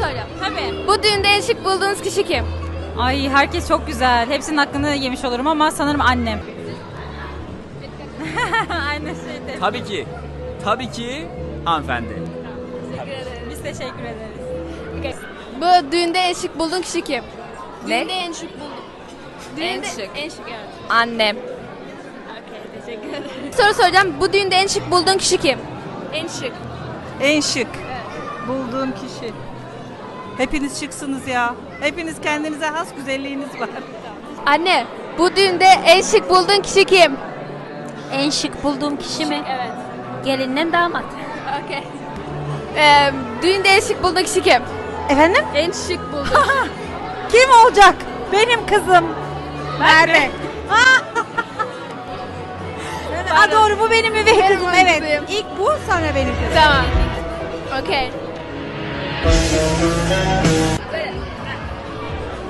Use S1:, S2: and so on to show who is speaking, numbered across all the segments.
S1: soracağım.
S2: Tabii.
S1: Bu düğünde en şık bulduğunuz kişi kim?
S2: Ay herkes çok güzel. Hepsinin hakkını yemiş olurum ama sanırım annem. Aynı şeyde.
S3: Tabii ki. Tabii ki hanımefendi.
S2: Biz teşekkür ederiz.
S1: Bu düğünde en şık bulduğun kişi kim?
S4: Ne?
S1: Düğünde en şık buldum.
S4: En
S1: Düğünde
S4: şık.
S1: En şık evet.
S4: Annem.
S1: Okey teşekkür ederim. Soru soracağım. Bu düğünde en şık bulduğun kişi kim? En şık.
S5: En şık bulduğum kişi. Hepiniz şıksınız ya. Hepiniz kendinize has güzelliğiniz var.
S1: Anne, bu düğünde en şık bulduğun kişi kim?
S6: En şık bulduğum kişi mi?
S1: Evet.
S6: Gelinden damat.
S1: Okey. Ee, düğünde en şık bulduğun kişi kim?
S5: Efendim?
S1: En şık bulduğun
S5: Kim olacak? Benim kızım. Merve. Ha doğru bu benim üvey
S1: Benim
S5: kızım evet.
S1: kızım.
S5: İlk bu sonra benim kızım.
S1: Tamam. Okey.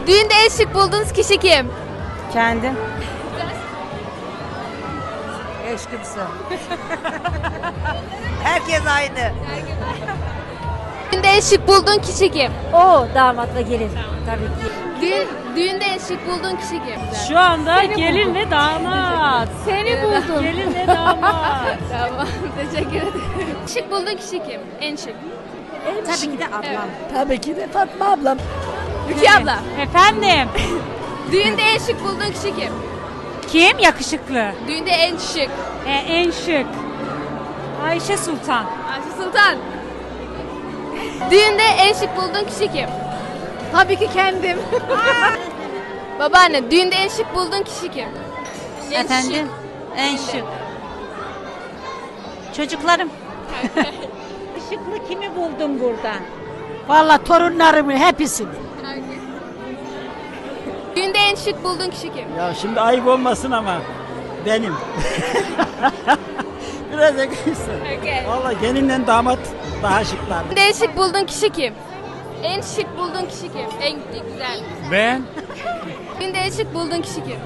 S1: Düğünde en şık bulduğunuz kişi kim?
S5: Kendim. Eşkimsin. Herkes aynı.
S1: Düğünde en şık bulduğun kişi kim?
S6: O damatla gelin. Tabii ki.
S1: Düğün, düğünde en şık bulduğun kişi kim?
S6: Şu anda gelin ve damat.
S1: Seni buldum.
S6: Gelin ve damat.
S1: Tamam, teşekkür ederim. Şık bulduğun kişi kim? En şık.
S5: Tabii ki de ablam.
S7: Tabii ki de Fatma ablam.
S1: Rukiye abla.
S2: Efendim.
S1: Düğünde en şık bulduğun kişi kim?
S2: Kim yakışıklı?
S1: Düğünde en şık.
S2: E, en şık. Ayşe Sultan.
S1: Ayşe Sultan. Düğünde en şık bulduğun kişi kim? Tabii ki kendim. Babaanne, düğünde en şık bulduğun kişi kim? En
S5: Efendim? En şık. Çocuklarım.
S6: Işıklı kimi buldun burada?
S7: Vallahi torunlarımın hepsini.
S1: Düğünde en şık bulduğun kişi kim?
S8: Ya şimdi ayıp olmasın ama benim. Biraz egoist.
S1: Okay.
S8: Valla gelinle damat daha şıklar.
S1: En şık bulduğun kişi kim? En şık bulduğun kişi kim? En güzel.
S9: Ben
S1: Düğünde en şık bulduğun kişi kim?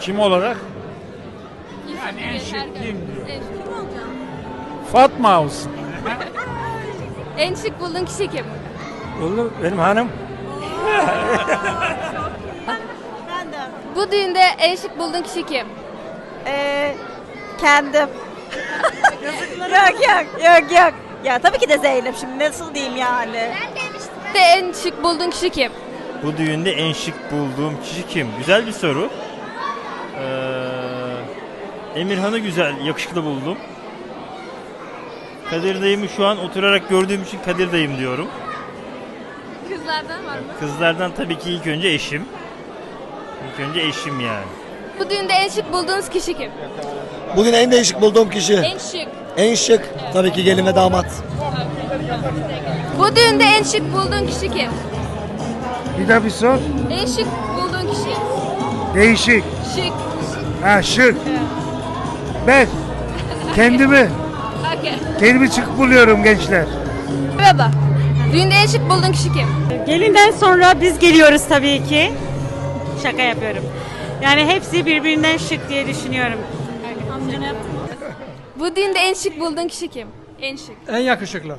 S9: kim olarak?
S1: Yani
S9: en şık kim
S1: En şık.
S9: Fatma olsun.
S1: En şık bulduğun kişi kim?
S9: Olur benim hanım.
S1: Bu düğünde en şık bulduğun kişi kim?
S5: Ee, kendim. Yok yok yok yok. Ya tabii ki de Zeynep şimdi nasıl diyeyim yani.
S1: Düğünde en şık bulduğun kişi kim?
S10: Bu düğünde en şık bulduğum kişi kim? Güzel bir soru. Ee, Emirhan'ı güzel, yakışıklı buldum. Kadir dayımı şu an oturarak gördüğüm için Kadir dayım diyorum.
S1: Kızlardan var mı?
S10: Kızlardan tabii ki ilk önce eşim. İlk önce eşim yani.
S1: Bu düğünde en şık bulduğunuz kişi kim?
S7: Bugün en değişik bulduğum kişi.
S1: En şık.
S7: En şık tabii ki gelin ve damat.
S1: Bu düğünde en şık bulduğun kişi kim?
S9: Bir daha bir sor.
S1: En şık bulduğun kişi.
S9: Değişik.
S1: Şık.
S9: Ha şık. Ben kendimi
S1: Okey.
S9: kendimi çık buluyorum gençler.
S1: Merhaba. Düğünde en şık bulduğun kişi kim?
S11: Gelinden sonra biz geliyoruz tabii ki. Şaka yapıyorum. Yani hepsi birbirinden şık diye düşünüyorum.
S1: Bu düğünde en şık bulduğun kişi kim? En şık.
S9: En yakışıklı.
S1: Yok.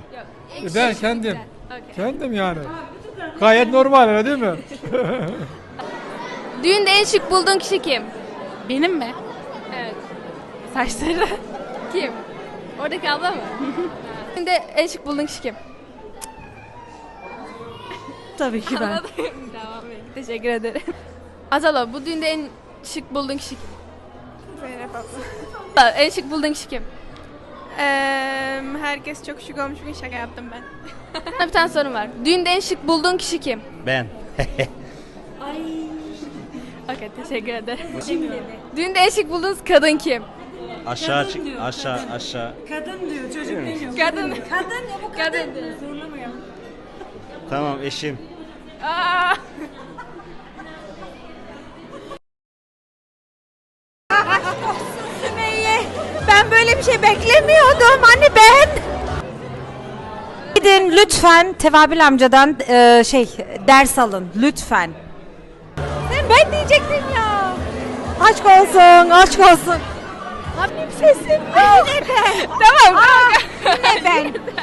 S1: en
S9: Ben kendim.
S1: Güzel. Okey.
S9: Kendim yani. Gayet normal öyle değil mi?
S1: Düğünde en şık bulduğun kişi kim?
S2: Benim mi?
S1: Evet. Saçları. kim? Oradaki abla mı? Düğünde en şık bulduğun kişi kim?
S11: Tabii ki ben.
S1: Anladım. tamam peki. Teşekkür ederim. Azalo bu düğünde en şık bulduğun kişi kim?
S4: Zeynep abla.
S1: En şık bulduğun kişi kim?
S4: herkes çok şık olmuş bir şaka yaptım ben.
S1: Sana bir tane sorum var. Düğünde en şık bulduğun kişi kim?
S10: Ben.
S1: Okey teşekkür ederim. Düğünde en şık bulduğunuz kadın kim?
S10: Aşağı çık, aşağı, aşağı.
S11: Kadın diyor çocuk demiyor.
S1: Kadın.
S11: Kadın ya bu
S1: Kadın.
S10: Tamam eşim.
S1: Aa!
S5: Ben şey beklemiyordum anne ben.
S11: Gidin lütfen Tevabil amcadan e, şey ders alın lütfen.
S5: Ben diyecektim ya. Aşk olsun aşk olsun. Benim sesim. Yine ben.
S1: Tamam.
S5: Yine ben.